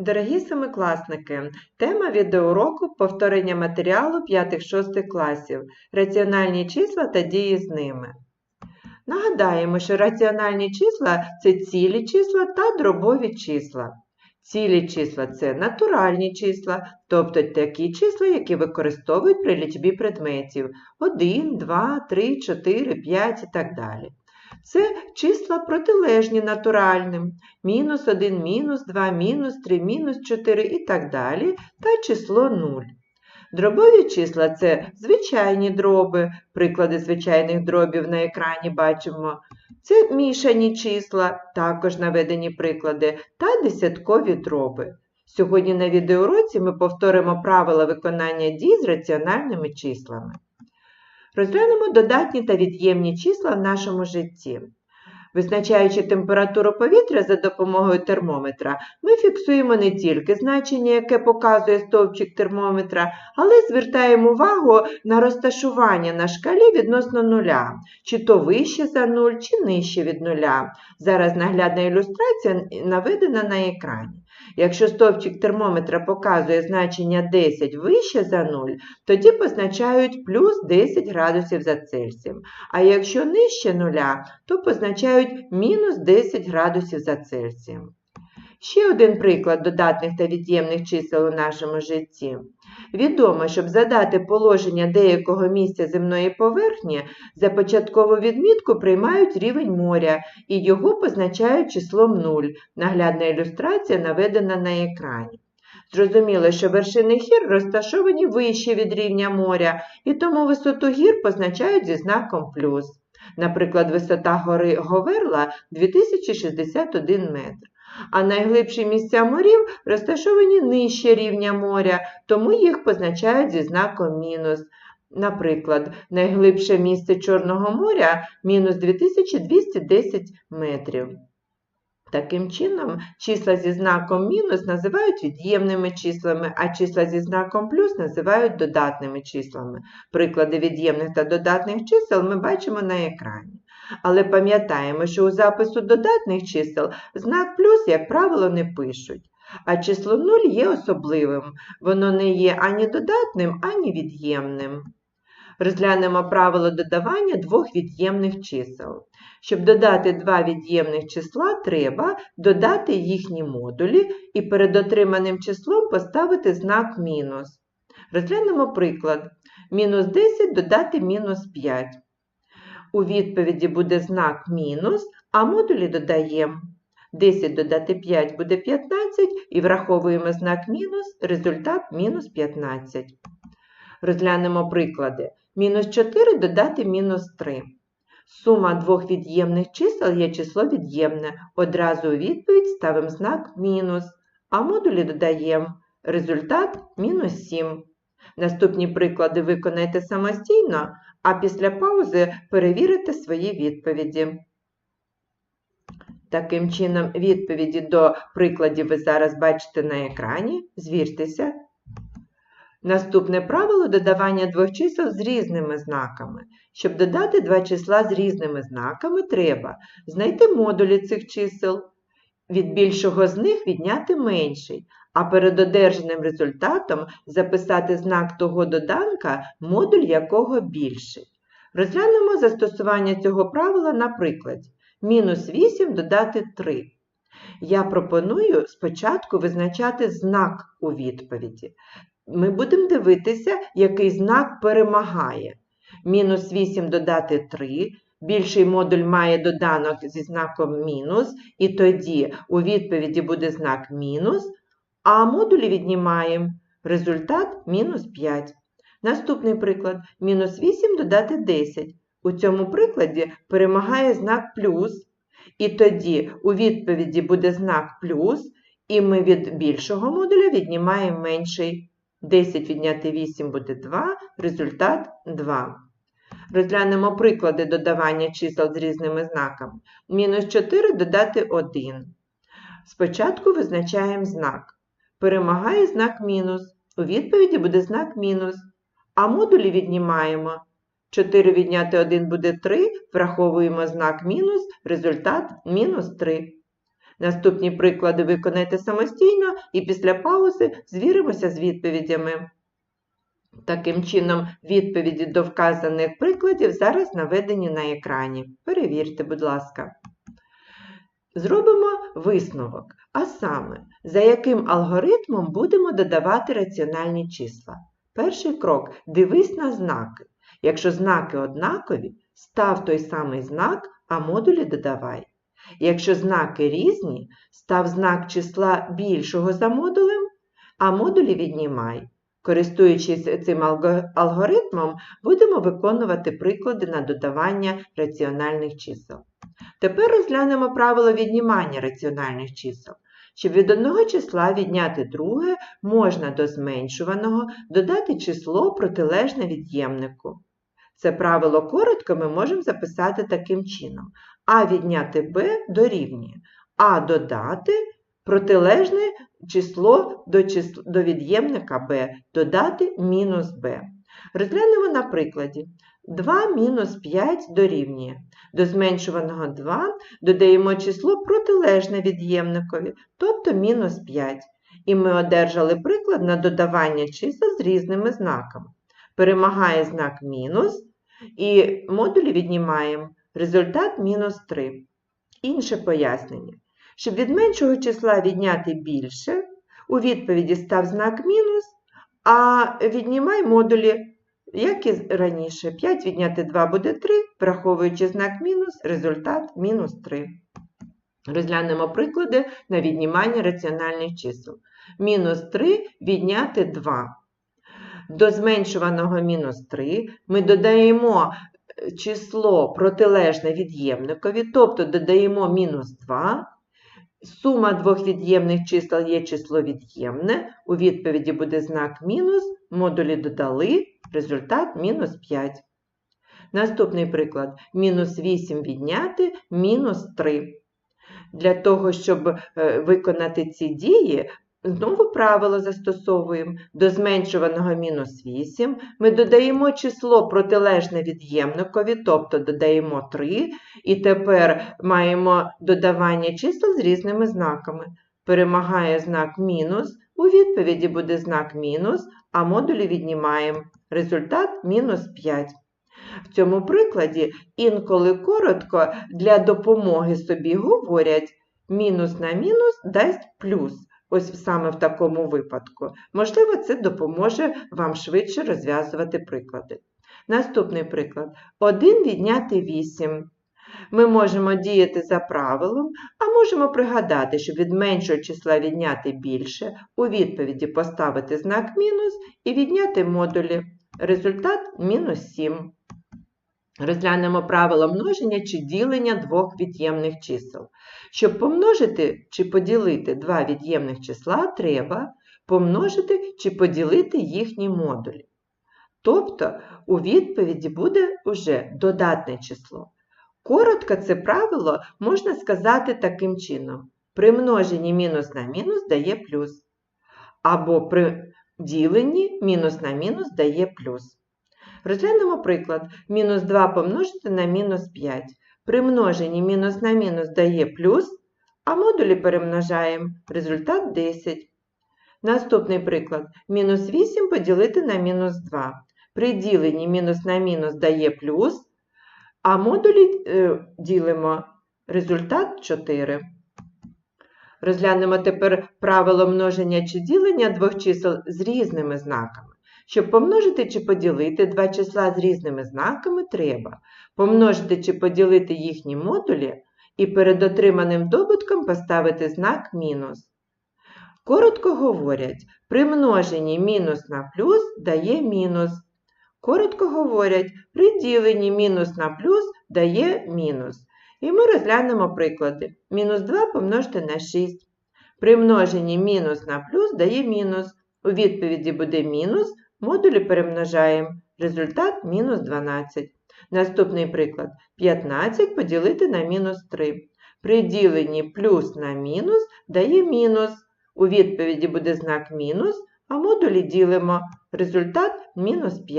Дорогі семикласники, тема відеоуроку повторення матеріалу 5-6 класів, раціональні числа та дії з ними. Нагадаємо, що раціональні числа це цілі числа та дробові числа. Цілі числа це натуральні числа, тобто такі числа, які використовують при лічбі предметів 1, 2, 3, 4, 5 і так далі. Це числа протилежні натуральним, мінус 1, мінус 2, мінус 3, мінус 4 і так далі, та число 0. Дробові числа це звичайні дроби, приклади звичайних дробів на екрані бачимо. Це мішані числа, також наведені приклади, та десяткові дроби. Сьогодні на відеоуроці ми повторимо правила виконання дій з раціональними числами. Розглянемо додатні та від'ємні числа в нашому житті. Визначаючи температуру повітря за допомогою термометра, ми фіксуємо не тільки значення, яке показує стовпчик термометра, але звертаємо увагу на розташування на шкалі відносно нуля, чи то вище за нуль, чи нижче від нуля. Зараз наглядна ілюстрація наведена на екрані. Якщо стовпчик термометра показує значення 10 вище за 0, тоді позначають плюс 10 градусів за Цельсієм. А якщо нижче 0, то позначають мінус 10 градусів за Цельсієм. Ще один приклад додатних та від'ємних чисел у нашому житті. Відомо, щоб задати положення деякого місця земної поверхні, за початкову відмітку приймають рівень моря і його позначають числом 0. Наглядна ілюстрація наведена на екрані. Зрозуміло, що вершини гір розташовані вище від рівня моря, і тому висоту гір позначають зі знаком плюс. Наприклад, висота гори Говерла 2061 метр. А найглибші місця морів розташовані нижче рівня моря, тому їх позначають зі знаком мінус. Наприклад, найглибше місце Чорного моря мінус 2210 метрів. Таким чином, числа зі знаком мінус називають від'ємними числами, а числа зі знаком плюс називають додатними числами. Приклади від'ємних та додатних чисел ми бачимо на екрані. Але пам'ятаємо, що у запису додатних чисел знак плюс, як правило, не пишуть. А число 0 є особливим, воно не є ані додатним, ані від'ємним. Розглянемо правило додавання двох від'ємних чисел. Щоб додати два від'ємних числа, треба додати їхні модулі і перед отриманим числом поставити знак мінус. Розглянемо приклад. Мінус 10 додати мінус 5. У відповіді буде знак мінус, а модулі додаємо. 10 додати 5 буде 15 і враховуємо знак мінус, результат мінус 15. Розглянемо приклади. Мінус 4 додати мінус 3. Сума двох від'ємних чисел є число від'ємне. Одразу у відповідь ставимо знак мінус, а модулі додаємо. Результат мінус 7. Наступні приклади виконайте самостійно, а після паузи перевірите свої відповіді. Таким чином, відповіді до прикладів ви зараз бачите на екрані. Звіртеся. Наступне правило додавання двох чисел з різними знаками. Щоб додати два числа з різними знаками, треба знайти модулі цих чисел, від більшого з них відняти менший, а перед одержаним результатом записати знак того доданка, модуль якого більший. Розглянемо застосування цього правила на прикладі. Мінус 8 додати 3. Я пропоную спочатку визначати знак у відповіді. Ми будемо дивитися, який знак перемагає. Мінус 8 додати 3. Більший модуль має доданок зі знаком мінус, і тоді у відповіді буде знак мінус, а модулі віднімаємо. Результат мінус 5. Наступний приклад. Мінус 8 додати 10. У цьому прикладі перемагає знак плюс, і тоді у відповіді буде знак плюс, і ми від більшого модуля віднімаємо менший. 10 відняти 8 буде 2, результат 2. Розглянемо приклади додавання чисел з різними знаками. Мінус 4 додати 1. Спочатку визначаємо знак. Перемагає знак мінус. У відповіді буде знак мінус. А модулі віднімаємо. 4 відняти 1 буде 3, враховуємо знак мінус, результат мінус 3. Наступні приклади виконайте самостійно і після паузи звіримося з відповідями. Таким чином, відповіді до вказаних прикладів зараз наведені на екрані. Перевірте, будь ласка. Зробимо висновок, а саме, за яким алгоритмом будемо додавати раціональні числа. Перший крок дивись на знаки. Якщо знаки однакові, став той самий знак, а модулі додавай. Якщо знаки різні, став знак числа більшого за модулем, а модулі віднімай. Користуючись цим алгоритмом, будемо виконувати приклади на додавання раціональних чисел. Тепер розглянемо правило віднімання раціональних чисел. Щоб від одного числа відняти друге, можна до зменшуваного додати число протилежне від'ємнику. Це правило коротко ми можемо записати таким чином. А відняти b дорівнює. А додати протилежне число до, числ... до від'ємника b, додати мінус b. Розглянемо на прикладі. 2 мінус 5 дорівнює. До зменшуваного 2 додаємо число протилежне від'ємникові, тобто мінус 5. І ми одержали приклад на додавання чисел з різними знаками. Перемагає знак мінус, і модулі віднімаємо. Результат мінус 3. Інше пояснення. Щоб від меншого числа відняти більше, у відповіді став знак мінус, а віднімай модулі, як і раніше. 5 відняти 2 буде 3, враховуючи знак мінус, результат мінус 3. Розглянемо приклади на віднімання раціональних чисел. Мінус 3 відняти 2. До зменшуваного мінус 3 ми додаємо е, число протилежне від'ємникові, тобто додаємо мінус 2. Сума двох від'ємних чисел є число від'ємне. У відповіді буде знак мінус, модулі додали, результат мінус 5. Наступний приклад. Мінус 8 відняти, мінус 3. Для того, щоб е, виконати ці дії, знову правило застосовуємо. До зменшуваного мінус 8 ми додаємо число протилежне від'ємникові, тобто додаємо 3, і тепер маємо додавання чисел з різними знаками. Перемагає знак мінус, у відповіді буде знак мінус, а модулі віднімаємо. Результат мінус 5. В цьому прикладі інколи коротко для допомоги собі говорять мінус на мінус дасть плюс. Ось саме в такому випадку. Можливо, це допоможе вам швидше розв'язувати приклади. Наступний приклад. 1 відняти 8. Ми можемо діяти за правилом, а можемо пригадати, що від меншого числа відняти більше, у відповіді поставити знак мінус і відняти модулі. Результат мінус 7. Розглянемо правило множення чи ділення двох від'ємних чисел. Щоб помножити чи поділити два від'ємних числа, треба помножити чи поділити їхні модулі. Тобто у відповіді буде уже додатне число. Коротко це правило можна сказати таким чином. При множенні мінус на мінус дає плюс. Або при діленні мінус на мінус дає плюс. Розглянемо приклад. Мінус 2 помножити на мінус 5. При множенні мінус на мінус дає плюс, а модулі перемножаємо. Результат 10. Наступний приклад. Мінус 8 поділити на мінус 2. При діленні мінус на мінус дає плюс, а модулі е, ділимо. Результат 4. Розглянемо тепер правило множення чи ділення двох чисел з різними знаками. Щоб помножити чи поділити два числа з різними знаками, треба помножити чи поділити їхні модулі і перед отриманим добутком поставити знак мінус. Коротко говорять, при множенні мінус на плюс дає мінус. Коротко говорять, при діленні мінус на плюс дає мінус. І ми розглянемо приклади. Мінус 2 помножити на 6. При множенні мінус на плюс дає мінус. У відповіді буде мінус, модулі перемножаємо. Результат мінус 12. Наступний приклад. 15 поділити на мінус 3. При діленні плюс на мінус дає мінус. У відповіді буде знак мінус, а модулі ділимо. Результат мінус 5.